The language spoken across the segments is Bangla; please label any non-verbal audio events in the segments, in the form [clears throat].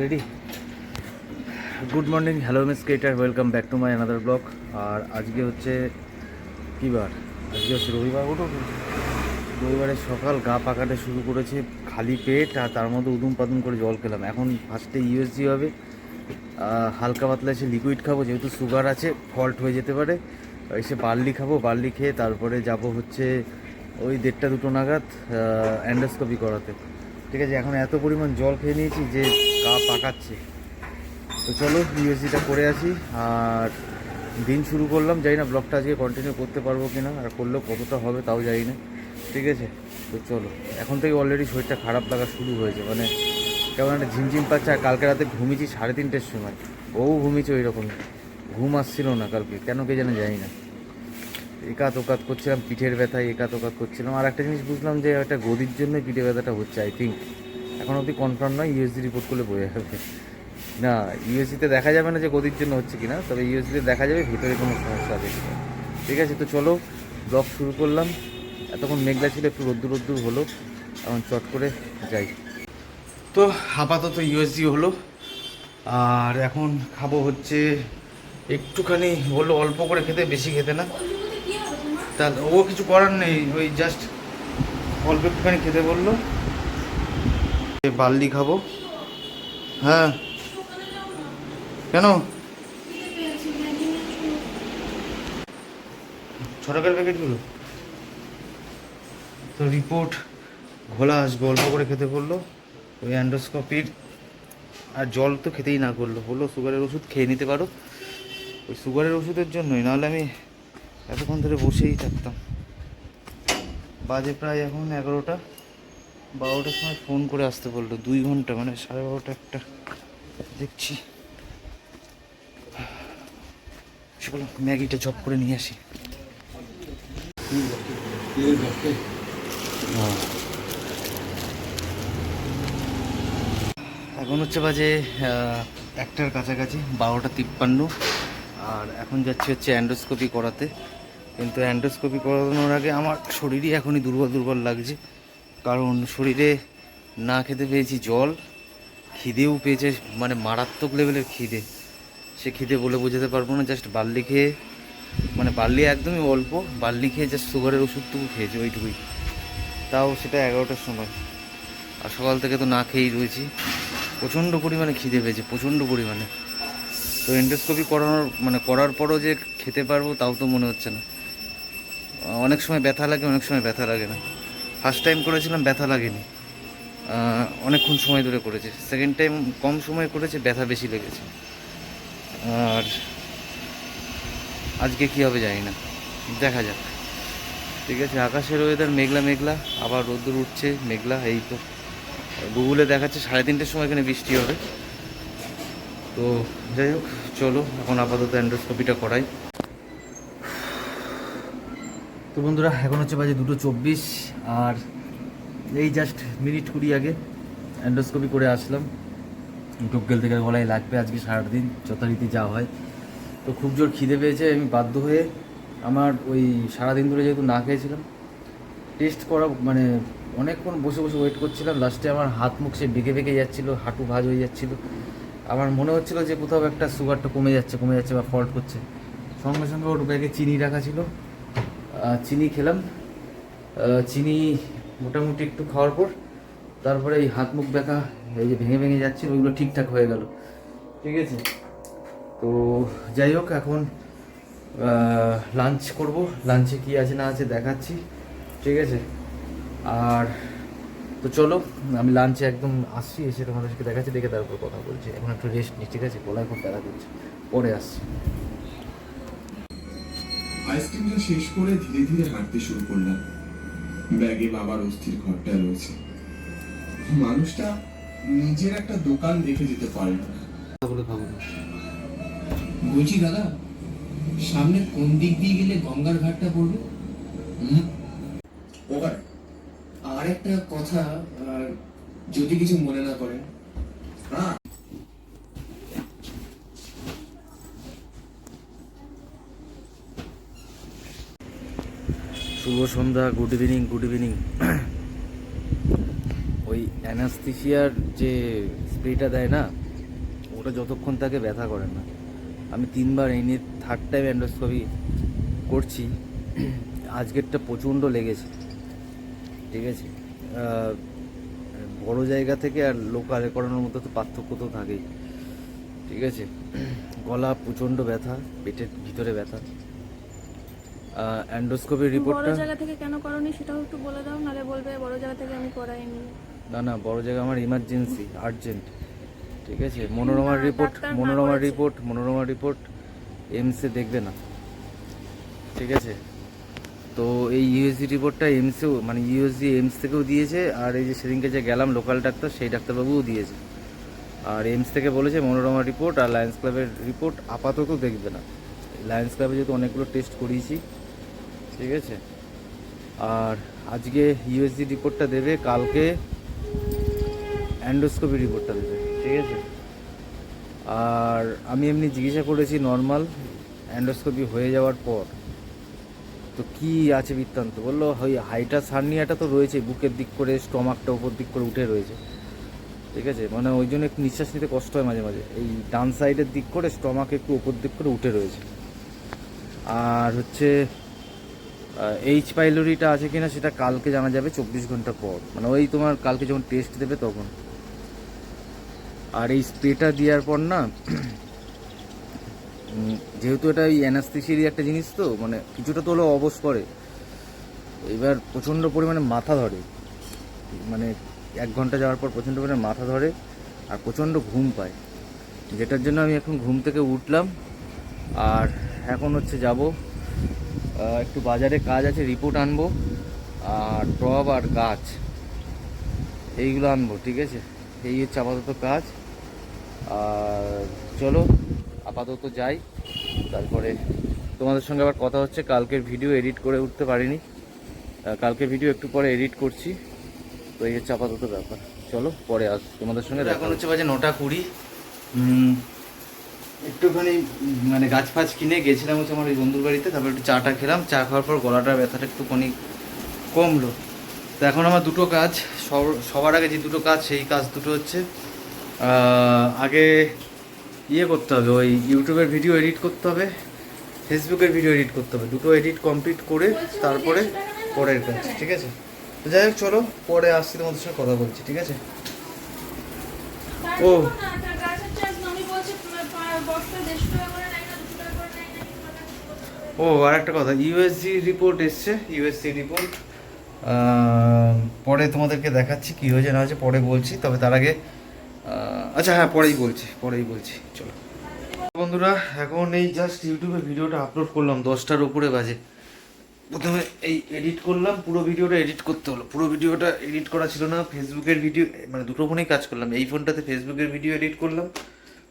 Ready good morning hello miss cater welcome back to my another blog আর আজকে হচ্ছে কী বার? আজকে হচ্ছে রবিবার ওঠো রবিবারে সকাল গা পাকাতে শুরু করেছে, খালি পেট আর তার মধ্যে উদুম পাদুম করে জল খেলাম। এখন ফার্স্টে ইউএসজি হবে। হালকা পাতলা এসে লিকুইড খাব, যেহেতু সুগার আছে ফল্ট হয়ে যেতে পারে। এসে বার্লি খাব বার্লি খেয়ে তারপরে যাব হচ্ছে ওই দেড়টা দুটো নাগাদ অ্যান্ডোস্কোপি করাতে। ঠিক আছে, এখন এত পরিমাণ জল খেয়ে নিয়েছি যে গা পাকাচ্ছে। তো চলো ইউএসজিটা করে আসি, আর দিন শুরু করলাম, জানি না ব্লগটা আজকে কন্টিনিউ করতে পারব কি না আর করলেও কতটা হবে তাও জানি না। ঠিক আছে? তো চলো, এখন থেকে অলরেডি শরীরটা খারাপ লাগা শুরু হয়েছে মানে কেমন একটা ঝিমঝিম পাচ্ছে, আর কালকে রাতে ঘুমিয়েছি সাড়ে তিনটের সময়। ও ঘুমিয়েছে ওই রকম ঘুম আসছিল না কালকে, কেন কে যেন জানি না। একাত ওকাত করছিলাম, পিঠের ব্যথায় একাত ওকাত করছিলাম, আর একটা জিনিস বুঝলাম যে একটা গদির জন্য পিঠে ব্যথাটা হচ্ছে আই থিঙ্ক এখন অবধি কনফার্ম নয় ইউএসজি রিপোর্ট করলে বোঝা যাবে। না ইউএসজিতে দেখা যাবে না যে গদির জন্য হচ্ছে কিনা, তবে ইউএসজিতে দেখা যাবে, ভিতরে কোনো সমস্যা আছে। ঠিক আছে, তো চলো ব্লগ শুরু করলাম। এতক্ষণ মেঘলা ছিল, একটু রোদ্দুর রোদ্দুর হলো। এখন চট করে যাই। তো আপাতত ইউএসজি হলো। আর এখন খাব হচ্ছে, একটুখানি বলল অল্প করে খেতে, বেশি খেতে না। তা ও কিছু করার নেই, ওই জাস্ট অল্প একটুখানি খেতে বলল। বার্লি খাব। হ্যাঁ। কেন? ছ টাকার প্যাকেটগুলো? তো রিপোর্ট ঘোলা আসবে, অল্প করে খেতে বলল। ওই অ্যান্ডোস্কোপির আর জল তো খেতেই না করল। বলল, সুগারের ওষুধ খেয়ে নিতে পারো। ওই সুগারের ওষুধের জন্যই, নাহলে আমি এতক্ষণ ধরে বসেই থাকতাম। বাজে প্রায় এখন এগারোটা। বারোটার সময় ফোন করে আসতে বলল, দুই ঘণ্টা মানে সাড়ে বারোটা একটা। দেখছি। ম্যাগিটা চপ করে নিয়ে আসি। এখন হচ্ছে বাজে একটার কাছাকাছি, বারোটা তিপ্পান্ন। আর এখন যাচ্ছি হচ্ছে অ্যান্ডোস্কোপি করাতে। কিন্তু অ্যান্ডোস্কোপি করানোর আগে আমার শরীরই এখনই দুর্বল দুর্বল লাগছে। কারণ শরীরে না খেতে পেয়েছি জল, খিদেও পেয়েছে মানে মারাত্মক লেভেলের খিদে। সে খিদে বলে বোঝাতে পারব না জাস্ট বার্লি খেয়ে মানে বার্লি একদমই অল্প, বার্লি খেয়ে জাস্ট সুগারের ওষুধটুকু খেয়েছি ওইটুকুই। তাও সেটা এগারোটার সময়। আর সকাল থেকে তো না খেয়েই রয়েছি। প্রচণ্ড পরিমাণে খিদে পেয়েছে, প্রচণ্ড পরিমাণে। তো এন্ডোস্কোপি করানোর মানে করার পরও যে খেতে পারব তাও তো মনে হচ্ছে না। অনেক সময় ব্যথা লাগে, অনেক সময় ব্যথা লাগে না। ফার্স্ট টাইম করেছিলাম, ব্যথা লাগেনি। অনেকক্ষণ সময় ধরে করেছে। সেকেন্ড টাইম কম সময় করেছে, ব্যথা বেশি লেগেছে। আর আজকে কী হবে জানি না। দেখা যাক। ঠিক আছে, আকাশের ওয়েদার মেঘলা মেঘলা, আবার রোদ্দুর উঠছে, মেঘলা, এই তো। গুগলে দেখাচ্ছে, সাড়ে তিনটের সময় এখানে বৃষ্টি হবে। তো, যাই হোক, চলো, এখন আপাতত অ্যান্ডোস্কোপিটা করাই। তো বন্ধুরা, এখন হচ্ছে বাজে দুটো চব্বিশ, আর এই জাস্ট মিনিট কুড়ি আগে অ্যান্ডোস্কোপি করে আসলাম। টপকেল থেকে গলায় লাগবে আজকে সারাদিন, যথারীতি যা হয়। তো খুব জোর খিদে পেয়েছে, আমি বাধ্য হয়ে আমার ওই সারাদিন ধরে যেহেতু না খেয়েছিলাম টেস্ট করা মানে অনেকক্ষণ বসে বসে ওয়েট করছিলাম। লাস্টে আমার হাত মুখ সে বেঁকে বেঁকে যাচ্ছিল, হাঁটু ভাজ হয়ে যাচ্ছিল। আমার মনে হচ্ছিল যে কোথাও একটা সুগারটা কমে যাচ্ছে কমে যাচ্ছে বা ফল্ট করছে। সঙ্গে সঙ্গে ওর ব্যাগে চিনি রাখা ছিল। চিনি খেলাম। চিনি মোটামুটি একটু খাওয়ার পর তারপরে এই হাত মুখ ব্যথা, এই যে ভেঙে ভেঙে যাচ্ছিল, ওইগুলো ঠিকঠাক হয়ে গেল। ঠিক আছে? তো যাই হোক, এখন লাঞ্চ করব। লাঞ্চে কি আছে না আছে দেখাচ্ছি। ঠিক আছে? আর তো চলো, আমি লাঞ্চে একদম আসছি, এসে তোমাদেরকে দেখাচ্ছি, দেখে তারপর কথা বলছি। এখন একটু রেস্ট নিই, ঠিক আছে? গলায় খুব ব্যথা করছে। পরে আসছি। আইসক্রিমটা শেষ করে ধীরে ধীরে হাঁটতে শুরু করলাম। ব্যাগে বাবার অস্থির ঘরটা রয়েছে। মানুষটা নিজের একটা দোকান দেখে যেতে পারে না। বলছি দাদা সামনে কোন দিক দিয়ে গেলে গঙ্গার ঘাটটা পড়বে? আর একটা কথা যদি কিছু মনে না করেন হ্যাঁ শুভ সন্ধ্যা গুড ইভিনিং গুড ইভিনিং ওই অ্যানাস্থিসিয়ার যে স্প্রেটা দেয় না, ওটা যতক্ষণ তাকে ব্যথা করে না। আমি তিনবার এই নিয়ে থার্ড টাইম অ্যান্ডোস্কোপি করছি। আজকেরটা প্রচণ্ড লেগেছে। ঠিক আছে? বড় জায়গা থেকে আর লোকালে করানোর মধ্যে তো পার্থক্য তো থাকেই। ঠিক আছে? গলা প্রচণ্ড ব্যথা, পেটের ভিতরে ব্যথা। অ্যান্ডোস্কোপির বড় রিপোর্টটা জায়গা থেকে কেন করনি সেটাও একটু বলে দাও নাহলে বলবে বড় জায়গা থেকে আমি করাইনি। না না বড় জায়গা আমার ইমার্জেন্সি আর্জেন্ট ঠিক আছে? মনোরমার রিপোর্ট মনোরমার রিপোর্ট মনোরমার রিপোর্ট এমসে দেখবে না। ঠিক আছে? তো এই ইউএসজি রিপোর্টটা এমসেও মানে ইউএসজি এমস থেকেও দিয়েছে আর এই যে সেদিনকে যে গেলাম লোকাল ডাক্তার সেই ডাক্তারবাবুও দিয়েছে। আর এমস থেকে বলেছে মনোরমা রিপোর্ট আর লায়ন্স ক্লাবের রিপোর্ট আপাতত দেখবে না। লায়ন্স ক্লাবে যেহেতু অনেকগুলো টেস্ট করিয়েছি ঠিক আছে? আর আজকে ইউএসজি রিপোর্টটা দেবে, কালকে অ্যান্ডোস্কোপি রিপোর্টটা দেবে, ঠিক আছে? আর আমি এমনি জিজ্ঞাসা করেছি নর্মাল অ্যান্ডোস্কোপি হয়ে যাওয়ার পর। তো কি আছে বৃত্তান্ত? বলল, ওই হাইটা সার্নিয়াটা তো রয়েছে, বুকের দিক করে, স্টমাকটা উপর দিক করে উঠে রয়েছে। ঠিক আছে? মানে ওই জন্য একটু নিঃশ্বাস নিতে কষ্ট হয় মাঝে মাঝে। এই ডান সাইডের দিক করে, স্টমাক একটু উপর দিক করে উঠে রয়েছে। আর হচ্ছে এইচ পাইলোরিটা আছে কিনা সেটা কালকে জানা যাবে চব্বিশ ঘণ্টা পর। মানে ওই তোমার কালকে যখন টেস্ট দেবে তখন। আর এই স্প্রেটা দেওয়ার পর না [clears throat] যেহেতু এটা ওই অ্যানাস্থেসিয়ারই একটা জিনিস তো মানে কিছুটা তো হলেও অবশ করে। এবার প্রচণ্ড পরিমাণে মাথা ধরে। মানে এক ঘণ্টা যাওয়ার পর প্রচণ্ড পরিমাণে মাথা ধরে আর প্রচণ্ড ঘুম পায়। যেটার জন্য আমি এখন ঘুম থেকে উঠলাম। আর এখন হচ্ছে যাব একটু বাজারে কাজ আছে রিপোর্ট আনব আর টব আর গাছ এইগুলো আনব ঠিক আছে? এই হচ্ছে আপাতত কাজ। আর চলো আপাতত যাই। তারপরে তোমাদের সঙ্গে আবার কথা হচ্ছে কালকের ভিডিও এডিট করে উঠতে পারিনি। কালকের ভিডিও একটু পরে এডিট করছি। তো এই হচ্ছে আপাতত ব্যাপার। চলো পরে আস তোমাদের সঙ্গে এখন হচ্ছে বাজে নটা কুড়ি। একটুখানি মানে গাছ ফাছ কিনে গেছিলাম হচ্ছে আমার ওই বন্ধুর বাড়িতে তারপর একটু চাটা খেলাম। চা খাওয়ার পর গলাটার ব্যথাটা একটুখানি কমলো। তো এখন আমার দুটো কাজ সব- সবার আগে যে দুটো কাজ সেই কাজ দুটো হচ্ছে আগে ইয়ে করতে হবে ওই ইউটিউবের ভিডিও এডিট করতে হবে ফেসবুকের ভিডিও এডিট করতে হবে। দুটো এডিট কমপ্লিট করে তারপরে পরের কাজ ঠিক আছে? তো যাই হোক চলো পরে আসছি তোমাদের সঙ্গে কথা বলছি ঠিক আছে? ও। ও আর একটা কথা ইউএসজি রিপোর্ট এসছে ইউএসসি রিপোর্ট পরে তোমাদেরকে দেখাচ্ছি কী হয়েছে, না হয়েছে, পরে বলছি, তবে তার আগে আচ্ছা হ্যাঁ পরেই বলছি পরেই বলছি, চলো। বন্ধুরা, এখন এই জাস্ট ইউটিউবে ভিডিওটা আপলোড করলাম, দশটার উপরে বাজে। প্রথমে এই এডিট করলাম, পুরো ভিডিওটা এডিট করতে হলো। পুরো ভিডিওটা এডিট করা ছিল না ফেসবুকের ভিডিও মানে দুটো ফোনেই কাজ করলাম। এই ফোনটাতে ফেসবুকের ভিডিও এডিট করলাম।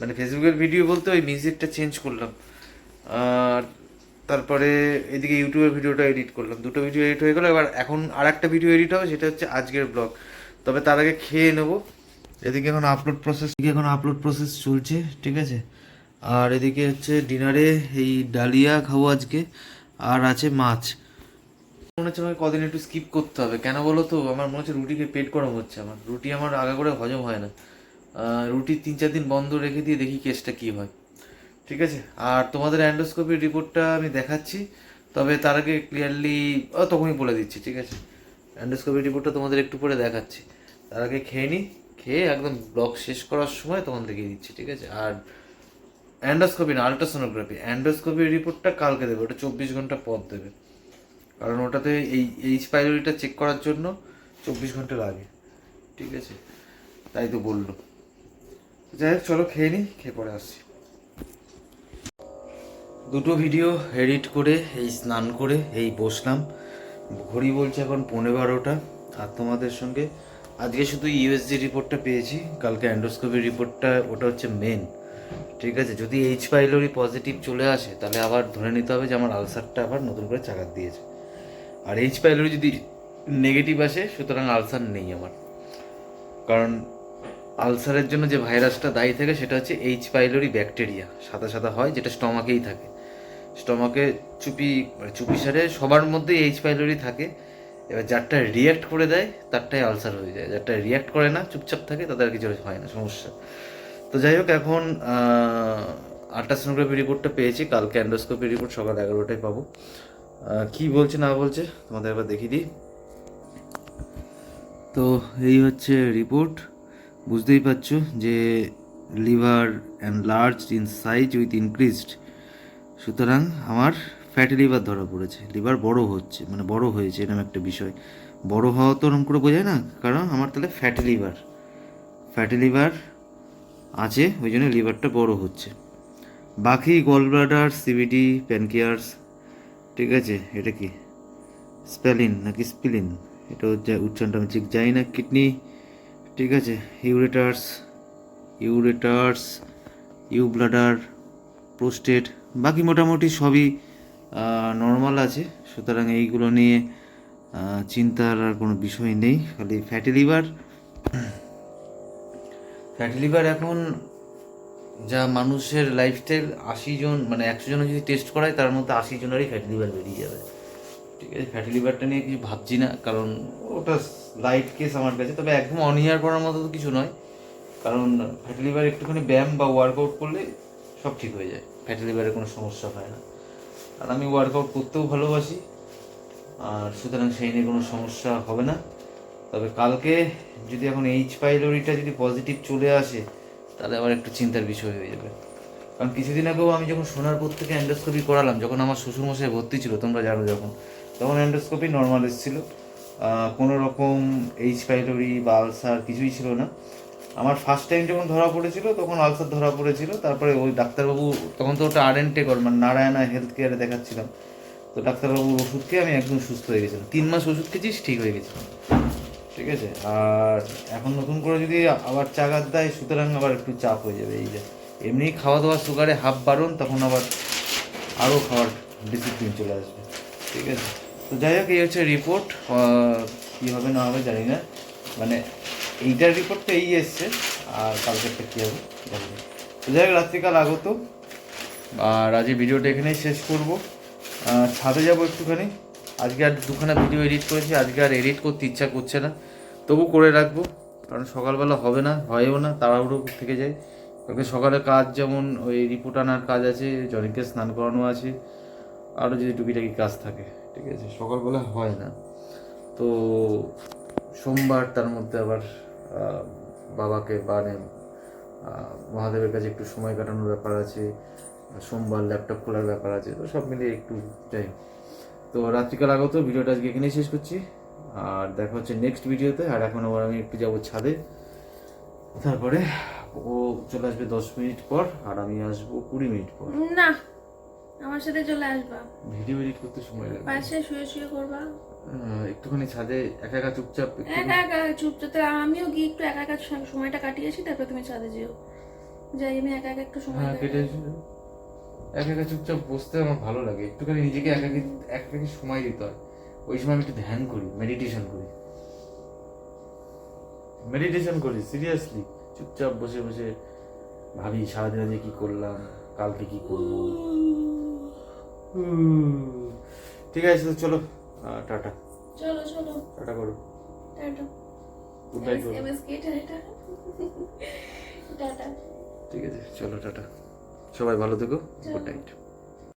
মানে ফেসবুকের ভিডিও বলতে ওই মিউজিকটা চেঞ্জ করলাম। আর তারপরে এদিকে ইউটিউবের ভিডিওটা এডিট করলাম। দুটো ভিডিও এডিট হয়ে গেলো, এবার এখন আর একটা ভিডিও এডিট হবে, সেটা হচ্ছে আজকের ব্লগ তবে তার আগে খেয়ে নেব। এদিকে এখন আপলোড প্রসেস এখন আপলোড প্রসেস চলছে, ঠিক আছে? আর এদিকে হচ্ছে ডিনারে এই ডালিয়া খাব আজকে, আর আছে মাছ। মনে হচ্ছে আমাকে কদিন একটু স্কিপ করতে হবে। কেন বলো তো? আমার মনে হচ্ছে রুটিকে পেট গরম হচ্ছে আমার। রুটি আমার আগা করে হজম হয় না। রুটি তিন চার দিন বন্ধ রেখে দিয়ে দেখি কেসটা কী হয়। ঠিক আছে? আর তোমাদের অ্যান্ডোস্কোপির রিপোর্টটা আমি দেখাচ্ছি, তবে তার আগে ক্লিয়ারলি তখনই বলে দিচ্ছি, ঠিক আছে? অ্যান্ডোস্কোপির রিপোর্টটা তোমাদের একটু পরে দেখাচ্ছি। তার আগে খেয়ে নিই খেয়ে একদম ব্লক শেষ করার সময় তখন দেখিয়ে দিচ্ছি, ঠিক আছে? আর অ্যান্ডোস্কোপি না আলট্রাসোনোগ্রাফি অ্যান্ডোস্কোপির রিপোর্টটা কালকে দেবে, ওটা চব্বিশ ঘণ্টা পর দেবে। কারণ ওটাতে এই এইচ পাইলোরিটা চেক করার জন্য চব্বিশ ঘণ্টা লাগে, ঠিক আছে? তাই তো বলল। যাই হোক, চলো খেয়ে নিই খেয়ে পরে আসছি। দুটো ভিডিও এডিট করে, এই স্নান করে, এই বসলাম। ঘড়ি বলছে এখন পনেরো বারোটা। আর তোমাদের সঙ্গে আজকে শুধু ইউএসজি রিপোর্টটা পেয়েছি, কালকে অ্যান্ডোস্কোপির রিপোর্টটা ওটা হচ্ছে মেন ঠিক আছে, যদি এইচ পাইলোরি পজিটিভ চলে আসে, তাহলে আবার ধরে নিতে হবে যে আমার আলসারটা আবার নতুন করে চাকাত দিয়েছে। আর এইচ পাইলোরি যদি নেগেটিভ আসে, সুতরাং আলসার নেই আমার। কারণ আলসারের জন্য যে ভাইরাসটা দায়ী থাকে, সেটা হচ্ছে এইচ পাইলোরি ব্যাকটেরিয়া সাদা সাদা হয়, যেটা স্টমাকেই থাকে। স্টমাকে চুপি মানে চুপি সারে সবার মধ্যেই এইচ পাইলোরি থাকে। এবার যারটা রিয়াক্ট করে দেয়, তারটাই আলসার হয়ে যায়। যারটা রিয়াক্ট করে না, চুপচাপ থাকে, তাদের কিছু হয় না, সমস্যা। তো যাই হোক, এখন আল্ট্রাসোনোগ্রাফি রিপোর্টটা পেয়েছি। কালকে অ্যান্ডোস্কোপি রিপোর্ট সকাল এগারোটায় পাবো। কি বলছে, না বলছে, তোমাদের একবার দেখিয়ে দিই। তো এই হচ্ছে রিপোর্ট বুঝতেই পারছ যে liver and large in size with increased সুতরাং আমার ফ্যাটি লিভার ধরা পড়েছে। লিভার বড় হচ্ছে মানে বড় হয়েছে, এরকম একটা বিষয়। বড় হওয়া তো ওরকম করে বোঝায় না, কারণ আমার তাহলে ফ্যাটি লিভার ফ্যাটি লিভার আছে, ওই জন্য লিভারটা বড় হচ্ছে। বাকি গল ব্লাডার সিবিডি প্যানকিয়ার্স ঠিক আছে, এটা কি? স্পেলিন নাকি স্পিলিন এটা হচ্ছে উচ্চারণটা আমি ঠিক জানি না কিডনি ঠিক আছে ureters ureters U bladder prostate বাকি মোটামুটি সবই নর্মাল আছে। সুতরাং এইগুলো নিয়ে চিন্তার আর কোনো বিষয় নেই। খালি ফ্যাটি লিভার ফ্যাটি লিভার এখন যা মানুষের লাইফস্টাইল আশি জন মানে একশো জনের যদি টেস্ট করায়, তার মধ্যে আশি জনেরই ফ্যাটি লিভার বেরিয়ে যাবে। ঠিক আছে? ফ্যাটি লিভারটা নিয়ে কিছু ভাবছি না, কারণ ওটা লাইট কেস আমার কাছে। তবে একদম অনিয়ার করার মতো তো কিছু নয়। কারণ ফ্যাটি লিভার একটুখানি ব্যায়াম বা ওয়ার্কআউট করলে সব ঠিক হয়ে যায়। ফ্যাটি লিভারের কোনো সমস্যা হয় না। আর আমি ওয়ার্কআউট করতেও ভালোবাসি। আর সুতরাং সেই নিয়ে কোনো সমস্যা হবে না। তবে কালকে যদি এখন এইচ পাইলোরিটা যদি পজিটিভ চলে আসে, তাহলে আবার একটু চিন্তার বিষয় হয়ে যাবে। কারণ কিছুদিন আগেও আমি যখন সোনারপুর থেকে অ্যান্ডোস্কোপি করালাম, যখন আমার শ্বশুরমশাই ভর্তি ছিল, তোমরা জানো যখন, তখন অ্যান্ডোস্কোপি নর্মাল এসেছিল। কোনো রকম এইচ পাইলোরি বা আলসার কিছুই ছিল না। আমার ফার্স্ট টাইম যখন ধরা পড়েছিল, তখন আলসার ধরা পড়েছিল। তারপরে ওই ডাক্তারবাবু, তখন তো ওটা আর এন টেকর মানে নারায়ণা হেলথ কেয়ারে দেখাচ্ছিলাম। তো ডাক্তারবাবুর ওষুধ খেয়ে আমি একদম সুস্থ হয়ে গেছিলাম। তিন মাস ওষুধ খেয়েছিস, ঠিক হয়ে গেছিলাম। ঠিক আছে? আর এখন নতুন করে যদি আবার চাগার দেয়, সুতরাং আবার একটু চাপ হয়ে যাবে। এই যে, এমনি খাওয়া দাওয়া সুগারে হাফ বারণ তখন আবার আরও খাওয়ার ডিসিপ্লিন চলে আসবে। ঠিক আছে? তো যাই হোক, এই হচ্ছে রিপোর্ট কী হবে না হবে জানি না। মানে এইটার রিপোর্ট তো এই এসছে, আর কালকেরটা কী হবে যাই হোক, রাত্রিকাল আগত। আর আজ এই ভিডিওটা এখানেই শেষ করব। ছাদে যাব একটুখানি। আজকে আর দুখানা ভিডিও এডিট করেছি, আজকে আর এডিট করতে ইচ্ছা করছে না। তবু করে রাখব, কারণ সকালবেলা হবে না, হয়ও না, তাড়াহুড়ো থেকে যায়। কালকে সকালে কাজ যেমন ওই রিপোর্ট আনার কাজ আছে, জনিকে স্নান করানো আছে, আরও যদি টুকিটাকি কাজ থাকে, ঠিক আছে, সকালবেলা হয় না। তো সোমবার তার মধ্যে আবার বাবাকে মানে মহাদেবের কাছে একটু সময় কাটানোর ব্যাপার আছে সোমবার ল্যাপটপ খোলার ব্যাপার আছে তো সব মিলিয়ে একটু যাই। তো রাত্রিকাল আগত ভিডিওটা আজকে এখানেই শেষ করছি আর দেখা হচ্ছে নেক্সট ভিডিওতে আর এখন আবার আমি একটু যাব ছাদে। তারপরে ও চলে আসবে দশ মিনিট পর আর আমি আসব কুড়ি মিনিট পর। না আমার সাথে চলে আসবা। ভিডিও এডিট করতে সময় লাগবে। পাশে শুয়ে শুয়ে করবা। একটুখানি ছাদে একা একা চুপচাপ একা একা চুপচাপ আমিও গিয়ে একটু একা একা সম- সময়টা কাটিয়েছি তারপর তুমি ছাদে যেও। যাই আমি একা একা একটু সময় হ্যাঁ কেটে। একা একা চুপচাপ বসতে আমার ভালো লাগে। একটুখানি নিজেকে একাকি একাকি সময় দিতে হয়। ওই সময় আমি একটু ধ্যান করি মেডিটেশন করি। মেডিটেশন করি সিরিয়াসলি চুপচাপ বসে বসে ভাবি সারাদিন আজকে কি করলাম কালকে কি করব। ঠিক আছে তো চলো। টাটা। চলো চলো। টাটা করো। টাটা। গুড নাইট করো এমএস কে টাটা। টাটা। ঠিক আছে চলো টাটা। সবাই ভালো থেকো। Good night